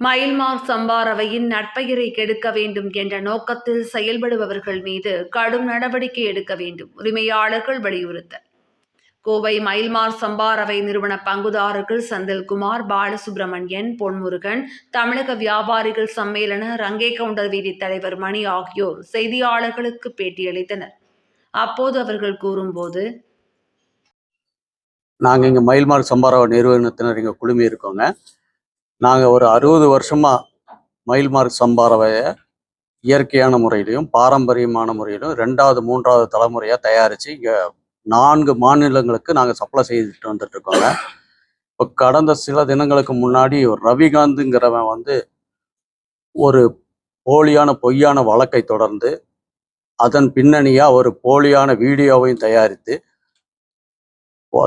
மயில்மார் சம்பாரவையின் நட்பெயரை கெடுக்க வேண்டும் என்ற நோக்கத்தில் செயல்படுபவர்கள் மீது கடும் நடவடிக்கை எடுக்க வேண்டும் உரிமையாளர்கள் வலியுறுத்தல் கோவை மயில்மார் சம்பாரவை நிறுவன பங்குதாரர்கள் செந்தில்குமார் பாலசுப்ரமணியன் பொன்முருகன் தமிழக வியாபாரிகள் சம்மேளன ரங்கே கவுண்டர் வீதி தலைவர் மணி ஆகியோர் செய்தியாளர்களுக்கு பேட்டியளித்தனர். அப்போது அவர்கள் கூறும்போது நாங்கள் இங்கே மயில்மார் சம்பாரவ நிறுவனத்தினர் இங்கே குழுமி இருக்கோங்க நாங்கள் ஒரு அறுபது வருஷமாக மயில்மார்க் சம்பாரவையை இயற்கையான முறையிலையும் பாரம்பரியமான முறையிலும் ரெண்டாவது மூன்றாவது தலைமுறையாக தயாரித்து இங்கே நான்கு மாநிலங்களுக்கு நாங்கள் சப்ளை செய்துட்டு வந்துட்டு இருக்கோங்க இப்போ கடந்த சில தினங்களுக்கு முன்னாடி ஒரு ரவிகாந்துங்கிறவன் வந்து ஒரு போலியான பொய்யான வழக்கை தொடர்ந்து அதன் பின்னணியாக ஒரு போலியான வீடியோவையும் தயாரித்து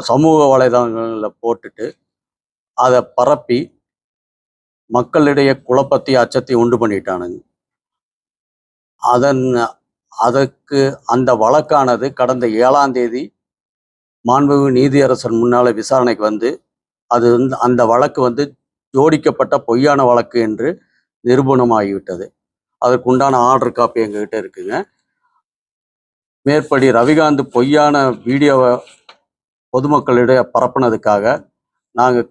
சமூக வலைதளங்களில் போட்டுட்டு அதை பரப்பி மக்களிடையே குழப்பத்தை அச்சத்தை உண்டு பண்ணிட்டானுங்க. அதன் அதற்கு அந்த வழக்கானது கடந்த ஏழாம் தேதி மாண்புமிகு நீதியரசர் முன்னால விசாரணைக்கு வந்து அது வந்து அந்த வழக்கு வந்து ஜோடிக்கப்பட்ட பொய்யான வழக்கு என்று நிரூபணமாகிவிட்டது. அதற்குண்டான ஆர்டர் காப்பி எங்ககிட்ட இருக்குங்க. மேற்படி ரவிகாந்த் பொய்யான வீடியோவை பொதுமக்களிடையே பரப்புனதுக்காக நாங்கள்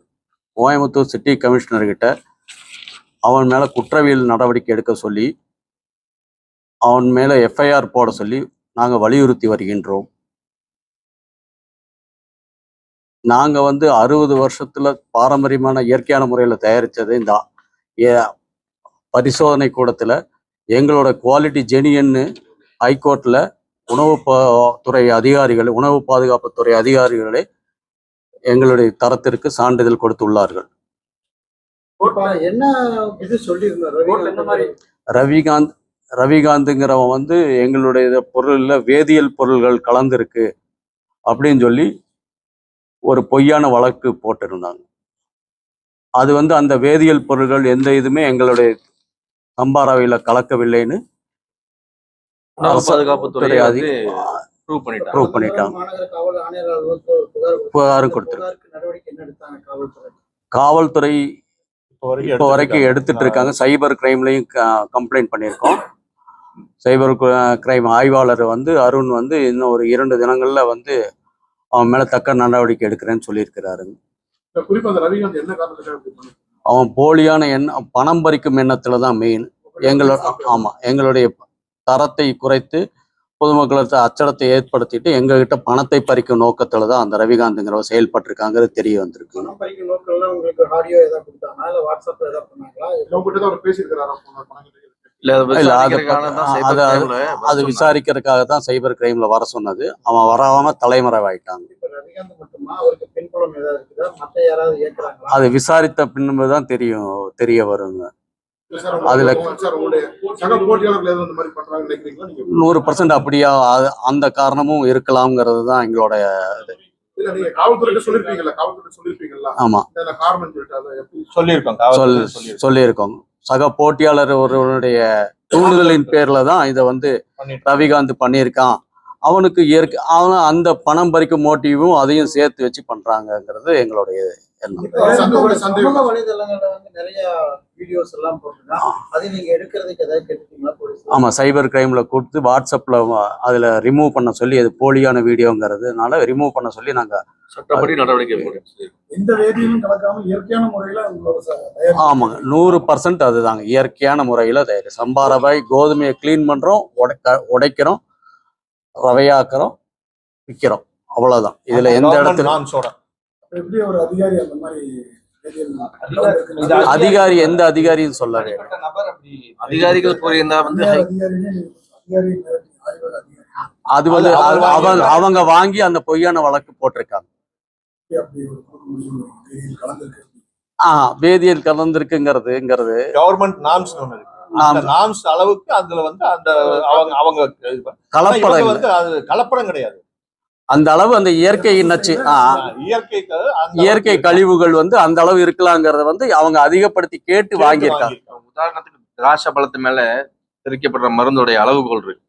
கோயம்புத்தூர் சிட்டி கமிஷனர்கிட்ட அவன் மேலே குற்றவியல் நடவடிக்கை எடுக்க சொல்லி அவன் மேலே எஃப்ஐஆர் போட சொல்லி நாங்கள் வலியுறுத்தி வருகின்றோம். நாங்கள் வந்து அறுபது வருஷத்தில் பாரம்பரியமான இயற்கையான முறையில் தயாரித்தது இந்த ஏ- பரிசோதனை கூடத்தில் எங்களோட குவாலிட்டி ஜெனியன்னு ஹைகோர்ட்டில் உணவு பா- துறை அதிகாரிகள் உணவு பாதுகாப்புத்துறை அதிகாரிகளே எங்களுடைய தரத்திற்கு சான்றிதழ் கொடுத்துள்ளார்கள். என்ன இது சொல்லியிருந்தார்? ரவிகாந்த் ரவிகாந்துங்கிறவன் வந்து எங்களுடைய பொருள்ல வேதியியல் பொருள்கள் கலந்துருக்கு அப்படின்னு சொல்லி ஒரு பொய்யான வழக்கு போட்டிருந்தாங்க அது வந்து அந்த வேதியியல் பொருள்கள் எந்த இதுவுமே எங்களுடைய சம்பாராவையில கலக்கவில்லைன்னு பாதுகாப்புத்துறை ப்ரூவ் பண்ணிட்டாங்க ப்ரூவ் பண்ணிட்டாங்க மாநகர காவல் ஆணையர் அலுவலகத்துல ஒரு புகார் கொடுத்தாங்க. புகாரும் கொடுத்திருக்கு. காவல்துறை இப்போ வரைக்கும் எடுத்துட்டு இருக்காங்க. சைபர் கிரைம்லையும் கம்ப்ளைண்ட் பண்ணியிருக்கோம். சைபர் கிரைம் ஆய்வாளர் வந்து அருண் வந்து இன்னும் ஒரு இரண்டு தினங்கள்ல வந்து அவன் மேல தக்க நடவடிக்கை எடுக்கிறேன்னு சொல்லியிருக்கிறாரு. இப்ப குறிப்பா அந்த ரவிகாந்த் என்ன காரணத்துக்காக இப்படி பண்ணாரு? அவன் போலியான எண்ணம் பணம் பறிக்கும் எண்ணத்துல தான் மெயின் எங்களோட ஆமா எங்களுடைய தரத்தை குறைத்து பொதுமக்களுக்கு அச்சடத்தை ஏற்படுத்திட்டு எங்ககிட்ட பணத்தை பறிக்கும் நோக்கத்துல தான் அந்த ரவிகாந்த்ங்கிறவர் செயல்பட்டிருக்காங்கிறது தெரிய வந்திருக்கு பணம் பறிக்கும் நோக்கம்ல உங்களுக்கு ஆடியோ ஏதாவது கொடுத்தாங்களா? இல்ல வாட்ஸ்அப்ல ஏதாவது பண்ணாங்களா? உங்ககிட்ட தான் அவர் பேசியிருக்கிறாரா அதை விசாரிக்கிறதுக்காக தான் சைபர் கிரைம்ல வர சொன்னது. அவன் வராம தலைமறைவாயிட்டாங்க. அது விசாரித்த பின்பு தான் தெரியும் தெரிய வருங்க. அதுல- நூறு பர்சன்ட் அப்படியா? அந்த காரணமும் இருக்கலாம்ங்கிறது தான் எங்களோட இல்ல நீங்க காவல்துறையிட்ட சொல்லிருப்பீங்கல்ல காவல்துறை சொல்லிருப்பீங்கல்ல. ஆமா. இந்த காரணம் சொல்லிட்டு அதை எப்படி சொல்லியிருக்கோம் சக போட்டியாளர் ஒருவருடைய தூண்டுதலின் பேர்ல தான் இதை வந்து. ரவிகாந்த் பண்ணியிருக்கான். அவனுக்கு இயற்கை அவன் அந்த பணம் பறிக்கும் மோட்டிவும் அதையும் சேர்த்து வச்சு பண்றாங்கங்கிறது எங்களுடைய சமூக சந்தேகம். வலைதளங்கள்ல வந்து நிறைய வீடியோஸ் எல்லாம் போட்டுருக்காங்க அதை நீங்க எடுக்கிறதுக்கு ஏதாவது கேட்டுட்டீங்களா போலீஸ் ஆமா சைபர் கிரைம்ல கொடுத்து வாட்ஸ்அப்ல அதுல ரிமூவ் பண்ண சொல்லி அது போலியான வீடியோங்கிறதுனால ரிமூவ் பண்ண சொல்லி நாங்க சட்டப்படி நடவடிக்கை. எந்த கலக்காம இயற்கையான முறையில ஆமாங்க நூறு பர்சன்ட் அதுதாங்க. இயற்கையான முறையில் தயாரி சம்பா ரவை கோதுமையை க்ளீன் பண்ணுறோம் உடைக்க உடைக்கிறோம் ரவையாக்குறோம் விற்கிறோம் அவ்வளோதான் இதில் எந்த இடத்துல எப்படி ஒரு அதிகாரி அந்த மாதிரி அதிகாரி எந்த அதிகாரியும் இல்லை. அதிகாரிகள் கூறியிருந்தா வந்து அது வந்து அவங்க அவங்க வாங்கி அந்த பொய்யான வழக்கு போட்டிருக்காங்க. முடியும் வேதியியல் கலந்துருக்குங்கிறதுங்கிறது கவர்மெண்ட் நாம்ஸ் நாம்ஸ் அளவுக்கு அதுல வந்து அந்த அவங்க அவங்க கலப்படம். வந்து அது கலப்படம் கிடையாது. அந்த அளவு அந்த இயற்கை நச்சு இயற்கை கழிவுகள் வந்து அந்த அளவு இருக்கலாங்கிறத வந்து அவங்க அதிகப்படுத்தி கேட்டு வாங்கியிருக்காங்க. உதாரணத்துக்கு திராட்சை பழத்து மேல தெளிக்கப்படுற மருந்தோடைய அளவுகோல் இருக்கு.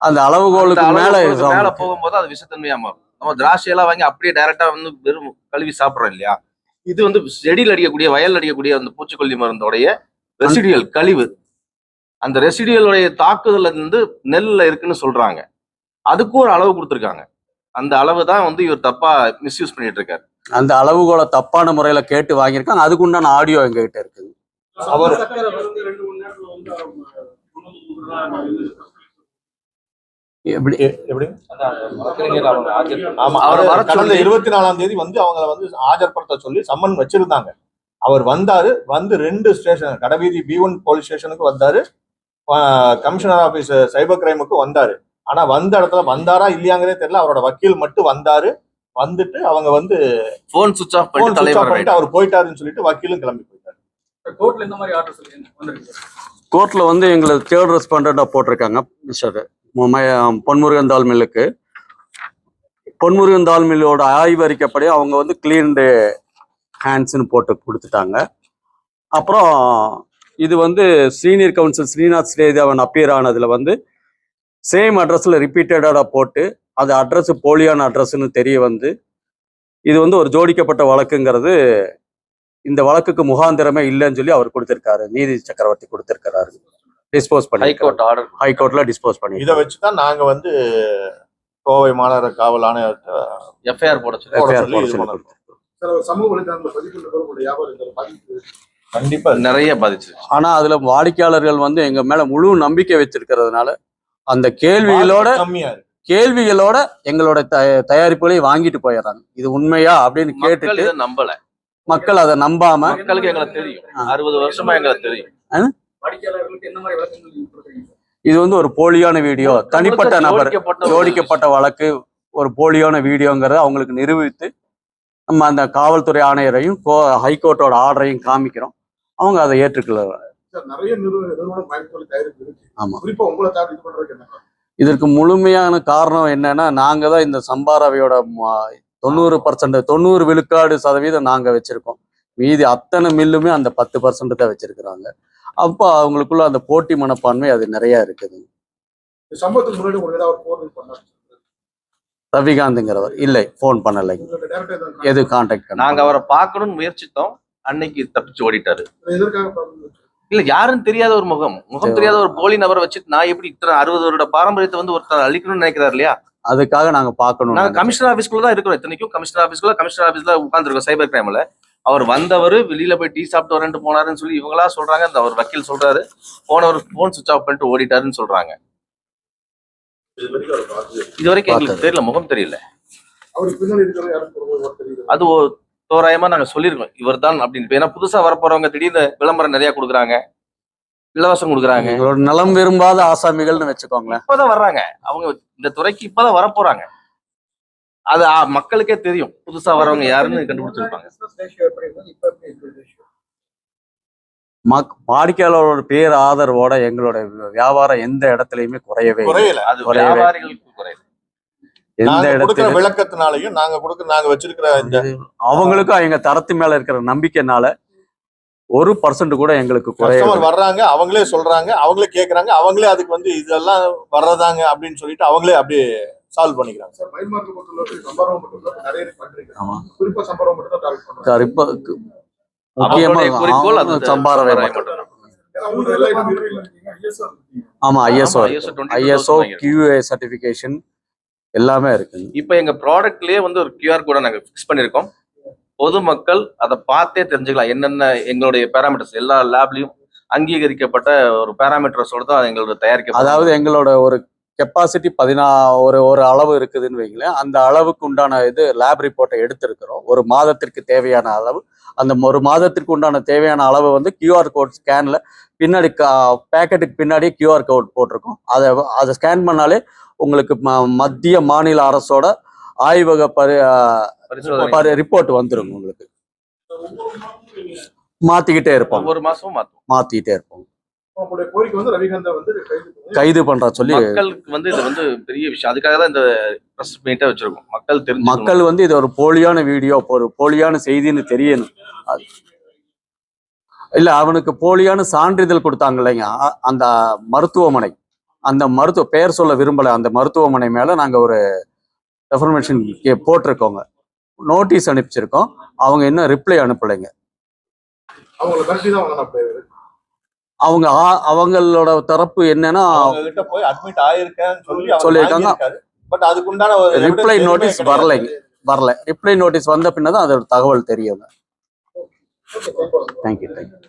அந்த அளவுகோலுக்கு மேல மேல போகும்போது அது விஷத்தன்மையா மாறும். நம்ம திராட்சை எல்லாம் வாங்கி அப்படியே டைரக்டா வந்து வெறும் கழுவி சாப்பிடுறோம் இல்லையா? இது வந்து செடியில் அடிக்கக்கூடிய வயல் அடிக்கக்கூடிய அந்த பூச்சிக்கொல்லி மருந்தோடைய ரெசிடியல் கழிவு. அந்த ரெசிடியலுடைய தாக்குதல்ல இருந்து நெல்ல இருக்குன்னு சொல்றாங்க. அதுக்கும் ஒரு அளவு கொடுத்துருக்காங்க. அந்த அளவு தான் வந்து இவர் தப்பா மிஸ்யூஸ் பண்ணிட்டு இருக்காரு அந்த அளவுகோலை தப்பான முறையில கேட்டு வாங்கியிருக்காங்க அதுக்கு உண்டான ஆடியோ எங்ககிட்ட இருக்குது. அவர் சக்கரை வந்து எப்படி? எ- எப்படி? ஆமா அவரை அவர் வர கடந்த சொல்லி- இருபத்தி நாலாம் தேதி வந்து அவங்கள வந்து ஆஜர்படுத்த சொல்லி சம்மன் வச்சிருந்தாங்க. அவர் வந்தாரு வந்து ரெண்டு station Kadaveethi B one police ஸ்டேஷனுக்கு வந்தாரு கமிஷனர் ஆபீஸ் சைபர் கிரைமுக்கு வந்தாரு. ஆனா வந்த இடத்துல வந்தாரா இல்லையாங்கிறதே தெரியல. அவரோட வக்கீல் மட்டும் வந்தாரு. வந்துட்டு அவங்க வந்து போன் சுவிச் ஆஃப் பண்ணிட்டு அவர் போயிட்டாருன்னு சொல்லிட்டு வக்கீலும் கிளம்பி போயிட்டாரு. கோர்ட்ல இந்த மாதிரி ஆர்டர் சொல்லி வந்திருக்கு கோர்ட்ல வந்து எங்களுக்கு தேர்ட் ரெஸ்பாண்டா போட்டிருக்காங்க மிஸ்டர் பொன்முருகன் தால் மில்லுக்கு பொன்முருகன் தால் மில்லோட ஆய்வறிக்கப்படி அவங்க வந்து கிளீன்டு ஹேண்ட்ஸ்னு போட்டு கொடுத்துட்டாங்க. அப்புறம் இது வந்து senior counsel Srinath Sridevan appear ஆனதுல வந்து சேம் அட்ரஸ்ல ரிப்பீட்டடாக போட்டு அது அட்ரஸ் போலியான அட்ரஸ்னு தெரிய வந்து இது வந்து ஒரு ஜோடிக்கப்பட்ட வழக்குங்கிறது இந்த வழக்குக்கு முகாந்திரமே இல்லைன்னு சொல்லி அவர் கொடுத்திருக்காரு. நீதி சக்கரவர்த்தி கொடுத்திருக்காரு டிஸ்போஸ் பண்ணி ஹைகோர்ட் ஆர்டர் ஹைகோர்ட்ல டிஸ்போஸ் பண்ணி இதை வச்சுதான் நாங்க வந்து கோவை மாநகர காவல் ஆணையர் எஃப்ஐஆர் போட சொல்லி சொல்லி போட சொல்லி சமூக வலைதளங்களை பதிவு கண்டிப்பா. நிறைய பாதிச்சு ஆனா அதுல வாடிக்கையாளர்கள் வந்து எங்க மேல முழு நம்பிக்கை வச்சிருக்கிறதுனால அந்த கேள்விகளோட கேள்விகளோட எங்களோட தயாரிப்புகளை வாங்கிட்டு போயிடுறாங்க. இது உண்மையா அப்படின்னு கேட்டுட்டு நம்பல. மக்கள் அதை நம்பாம மக்களுக்கு எங்களுக்கு தெரியும். அறுபது வருஷமா எங்களுக்கு தெரியும். வாடிக்கையாளர்களுக்கு என்ன மாதிரி விளக்கங்கள் நீங்க கொடுக்குறீங்க? இது வந்து ஒரு போலியான வீடியோ. தனிப்பட்ட நபர் ஜோடிக்கப்பட்ட வழக்கு ஒரு போலியான வீடியோங்கிறத அவங்களுக்கு நிரூபித்து நம்ம அந்த காவல்துறை ஆணையரையும் கோ- ஹைகோர்ட்டோட ஆர்டரையும் காமிக்கிறோம். அவங்க அதை ஏற்றுக்கல சார் நிறைய நிறுவன நிறுவனம் பயன்படுத்தி தயாரிப்பு இருக்கு. ஆமா. குறிப்பா உங்களை இது பண்றதுக்கு என்ன? இதற்கு முழுமையான காரணம் என்னன்னா நாங்க தான் இந்த சம்பாரவையோட தொண்ணூறு பர்சன்ட் தொண்ணூறு விழுக்காடு சதவீதம் நாங்க வச்சிருக்கோம். மீதி அத்தனை மில்லுமே அந்த பத்து பர்சன்ட் தான் வச்சிருக்கிறாங்க. அப்போ அவங்களுக்குள்ள அந்த போட்டி மனப்பான்மை அது நிறைய இருக்குது. சம்பவத்துக்கு முன்னாடி ரவிகாந்துங்கிறவர். இல்லை ஃபோன் பண்ணலை. எது கான்டாக்ட் நாங்க அவரை பார்க்கணும்னு முயற்சித்தோம் அன்னைக்கு தப்பிச்சு ஓடிட்டாரு? இல்ல யாருன்னு தெரியாத ஒரு முகம். முகம் தெரியாத ஒரு போலி நபரை வச்சுட்டு நான் எப்படி இத்தனை அறுபது வருட பாரம்பரியத்தை வந்து ஒருத்தர் அழிக்கணும்னு நினைக்கிறாரு இல்லையா? அதுக்காக நாங்க பார்க்கணும் நாங்க கமிஷனர் ஆபீஸ்க்குள்ள தான் இருக்கிறோம் இத்தனைக்கும். கமிஷனர் ஆபீஸ்க்குள்ள கமிஷனர் ஆபீஸ்ல உட்காந்துருக்கோம் சைபர் கிரைம்ல அவர் வந்தவர் வெளியில போய் டீ சாப்பிட்டு வரேன்ட்டு போனாருன்னு சொல்லி இவங்களா சொல்றாங்க. அந்த அவர் வக்கீல் சொல்றாரு. போனவர் போன் சுவிச் ஆஃப் பண்ணிட்டு ஓடிட்டாருன்னு சொல்றாங்க. இது வரைக்கும் எங்களுக்கு தெரியல முகம் தெரியல. அது தோராயமா நாங்க சொல்லியிருக்கோம் இவர் தான் அப்படின்னு ஏன்னா புதுசா வரப்போறவங்க திடீர்னு விளம்பரம் நிறைய கொடுக்குறாங்க. இலவசம் கொடுக்குறாங்க. எங்களோட நலம் விரும்பாத ஆசாமிகள்னு வச்சுக்கோங்களேன். இப்பதான் வர்றாங்க. அவங்க இந்த துறைக்கு இப்பதான் வரப்போறாங்க. அது மக்களுக்கே தெரியும். புதுசா வரவங்க யாருன்னு கண்டுபிடிச்சிருப்பாங்க? மக் வாடிக்கையாளரோட பேர் ஆதரவோட எங்களோட வியாபாரம் எந்த இடத்துலயுமே குறையவே. குறையல. அது குறையவே. எந்த இடத்துல விளக்கத்தினாலையும் நாங்க கொடுக்க நாங்க வச்சிருக்கிற இந்த அவங்களுக்கும் எங்க தரத்து மேல இருக்கிற நம்பிக்கைனால ஒரு பர்சன்ட் கூட எங்களுக்கு கஸ்டமர் வர்றாங்க அவங்களே சொல்றாங்க அவங்களே கேக்குறாங்க அவங்களே அதுக்கு வந்து இதெல்லாம் வர்றதாங்க அப்படின்னு சொல்லிட்டு அவங்களே அப்படியே சால்வ் பண்ணிக்கிறாங்க. ஆமா. ஐஎஸ்ஓ ஆமா, ISO 22 ஐஎஸ்ஓ. கியூஏ சர்டிபிகேஷன் எல்லாமே இருக்குங்க. இப்ப எங்க ப்ராடக்ட்லயே வந்து ஒரு கியூஆர் கோட நாங்க ஃபிக்ஸ் பண்ணிருக்கோம். பொதுமக்கள் அதை பார்த்தே தெரிஞ்சுக்கலாம். என்னென்ன எங்களுடைய பேராமீட்டர்ஸ் எல்லா லேப்லயும் அங்கீகரிக்கப்பட்ட ஒரு பேராமீட்டர்ஸோட தான் எங்களோட தயாரிக்க அதாவது எங்களோட ஒரு கெப்பாசிட்டி பதினா ஒரு ஒரு அளவு இருக்குதுன்னு வைங்களேன். அந்த அளவுக்கு உண்டான இது லேப் ரிப்போர்ட்டை எடுத்திருக்கிறோம். ஒரு மாதத்திற்கு தேவையான அளவு. அந்த ஒரு மாதத்திற்கு உண்டான தேவையான அளவு வந்து கியூஆர் கோட் ஸ்கேன்ல பின்னாடி பேக்கெட்டுக்கு பின்னாடி கியூஆர் கோட் போட்டிருக்கோம். அதை அதை ஸ்கேன் பண்ணாலே உங்களுக்கு ம- மத்திய மாநில அரசோட ஆய்வக பரி ரிப்போர்ட் வந்துரும் உங்களுக்கு. மாத்திக்கிட்டே இருப்போம். மாசமும் மாத்துவோம். மாத்திக்கிட்டே இருப்போம். உங்களுடைய கோரிக்கை வந்து ரவிகாந்தா வந்து கைது பண்ற சொல்லி மக்களுக்கு வந்து இது வந்து பெரிய விஷயம். அதுக்காக தான் இந்த பிரஸ் மீட்டை வச்சிருக்கோம். மக்கள் தெரிஞ்சு மக்கள் வந்து இது ஒரு போலியான வீடியோ ஒரு போலியான செய்தின்னு தெரியணும். இல்ல அவனுக்கு போலியான சான்றிதழ் கொடுத்தாங்க இல்லைங்க. அந்த மருத்துவமனை. அந்த மருத்துவ பெயர் சொல்ல விரும்பல. அந்த மருத்துவமனை மேல நாங்க ஒரு ரெஃபர்மேஷன் போட்டிருக்கோங்க. நோட்டீஸ் அனுப்பிச்சிருக்கோம். அவங்க இன்னும் ரிப்ளை அனுப்பலைங்க. அவங்க அவங்களோட தரப்பு என்னன்னா சொல்லியிருக்காங்க. Reply notice. வரலைங்க. வரல. ரிப்ளை நோட்டீஸ் வந்த பின்னதான் அதோட தகவல் தெரிய ஓகே தேங்க்யூ தேங்க்யூ தேங்க்யூ